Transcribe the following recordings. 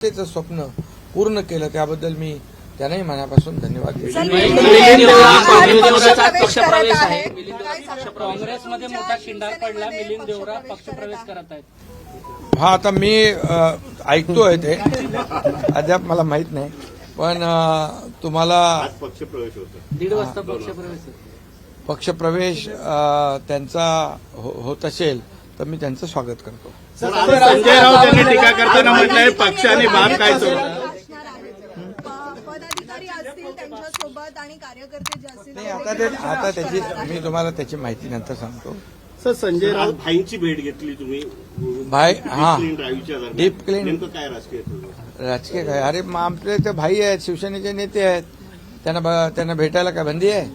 त्याचं स्वप्न पूर्ण केलं त्याबद्दल मी त्यांनाही मनापासून धन्यवाद? काँग्रेसमध्ये मोठा खिंडार पडला मिलिंद देवरा पक्षप्रवेश करत आहेत. हा आता मी ऐकतोय ते. अद्याप मला माहीत नाही. पण तुम्हाला आज पक्षप्रवेश होता दीड वाजता पक्षप्रवेश. पक्षप्रवेश त्यांचा हो- होत असेल तर मी त्यांचं स्वागत करतो. संजय राऊत यांनी टीका करताना म्हटलंय पक्ष आणि बाप काय नाही आता ते आता त्याची मी तुम्हाला त्याची माहिती नंतर सांगतो. सर संजय राऊत भाईंची भेट घेतली तुम्ही. भाई हा. Clean clean. नेमकं काय राजकीय? राजकीय काय? अरे मग आमचे ते भाई आहेत शिवसेनेचे नेते आहेत. त्यांना ब- त्यांना भेटायला काय बंदी आहे?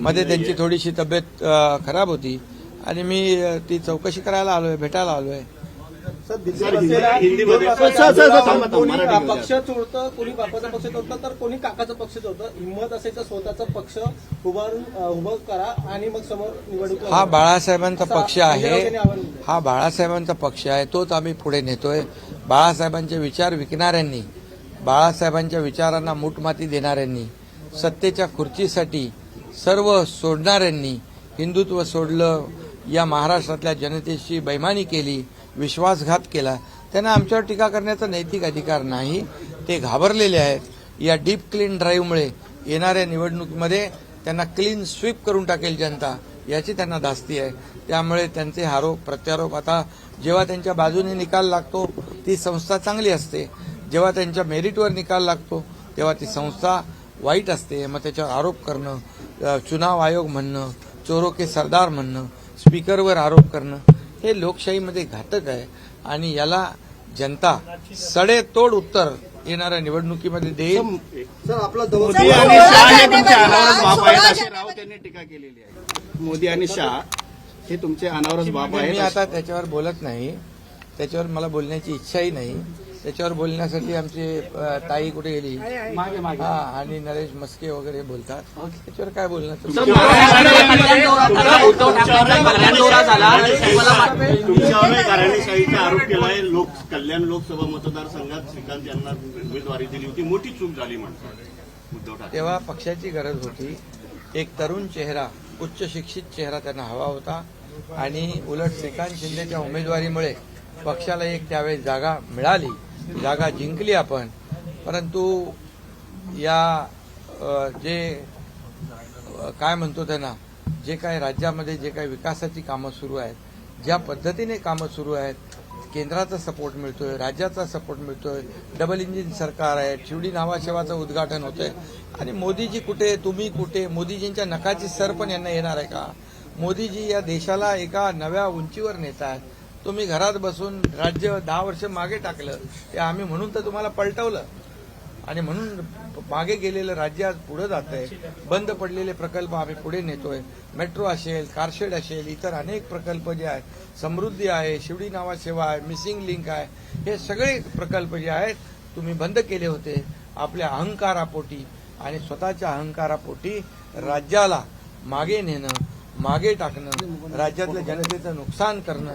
मध्ये. त्यांची थोडीशी तब्येत खराब होती. आणि मी ती चौकशी करायला आलोय भेटायला आलोय. कोणी. पक्ष चोरतं कोणी बापाचा पक्ष चोरतं तर कोणी काकाचा पक्ष चोरतं. हिंमत असेल तर स्वतःचा पक्ष उभारून उभं करा आणि मग समोर निवडणूक हा बाळासाहेबांचा पक्ष राऊत आहे. हा बाळासाहेबांचा पक्ष आहे तोच आम्ही पुढे नेतोय. बाळासाहेबांचे विचार विकणाऱ्यांनी बाळासाहेबांच्या विचारांना मूठमाती देणाऱ्यांनी सत्तेच्या खुर्चीसाठी सर्व सोडणाऱ्यांनी हिंदुत्व सोडलं या महाराष्ट्रातल्या जनतेशी बैमानी केली विश्वासघात केला त्यांना आमच्यावर टीका करण्याचा नैतिक अधिकार नाही ते घाबरलेले आहेत. या डीप क्लीन ड्राईव्हमुळे येणाऱ्या निवडणुकीमध्ये त्यांना क्लीन स्वीप करून टाकेल जनता याची त्यांना धास्ती आहे. त्यामुळे त्यांचे आरोप प्रत्यारोप आता जेव्हा त्यांच्या बाजूने निकाल लागतो ती संस्था चांगली असते. जेव्हा त्यांच्या मेरिटवर निकाल लागतो तेव्हा ती संस्था वाईट असते. मग त्याच्यावर आरोप करणं चुनाव आयोग म्हणणं चोरो के सरदार म्हणणं स्पीकरवर आरोप करणं हे लोकशाहीमध्ये घातक आहे आणि याला जनता सडेतोड उत्तर येणाऱ्या निवडणुकीमध्ये देईल. सर आपला मोदी आणि शाह हे तुमचे अनावरच बाप आहेत अशी राऊत यांनी टीका केलेली आहे. मोदी आणि शाह हे तुमचे अनावरच बाप मी आहेत आता त्याच्यावर बोलत नाही. त्याच्यावर मला बोलण्याची इच्छाही नाही. त्याच्यावर बोलण्यासाठी आमची ताई कुठे गेली? हा आणि नरेश मस्के वगैरे बोलतात. त्याच्यावर काय बोलणार तुमच्यावर घराणेशाहीचा आरोप केलाय. लोक कल्याण लोकसभा मतदारसंघात श्रीकांत यांना उमेदवारी दिली होती. मोठी चूक झाली म्हणतात. तेव्हा पक्षाची गरज होती. एक तरुण चेहरा उच्च शिक्षित चेहरा त्यांना हवा होता. आणि उलट श्रीकांत शिंदेच्या उमेदवारीमुळे पक्षाला एक त्यावेळेस जागा मिळाली. जागा जिंकली आपण. परंतु या जे काय म्हणतो त्यांना जे काय राज्यामध्ये जे काही विकासाची कामं सुरू आहेत ज्या पद्धतीने कामं सुरू आहेत केंद्राचा सपोर्ट मिळतोय राज्याचा सपोर्ट मिळतोय डबल इंजिन सरकार आहे शिवडी नावाशेवाचं उद्घाटन होतंय आणि मोदीजी कुठे तुम्ही कुठे मोदीजींच्या नकाची सर पण यांना येणार आहे का? मोदीजी या देशाला एका नव्या उंचीवर नेत आहेत. तुम्ही घरात बसून राज्य दहा वर्ष मागे टाकलं ते आम्ही म्हणून तर तुम्हाला पलटवलं. आणि म्हणून मागे गेलेलं राज्य आज पुढे जात आहे बंद पडलेले प्रकल्प आम्ही पुढे नेतोय. मेट्रो असेल कारशेड असेल इतर अनेक प्रकल्प जे आहेत समृद्धी आहे शिवडी नावा सेवा आहे मिसिंग लिंक आहे हे सगळे प्रकल्प जे आहेत तुम्ही बंद केले होते. आपल्या अहंकारापोटी आणि स्वतःच्या अहंकारापोटी राज्याला मागे नेणं मागे टाकणं राज्यातल्या जनतेचं नुकसान करणं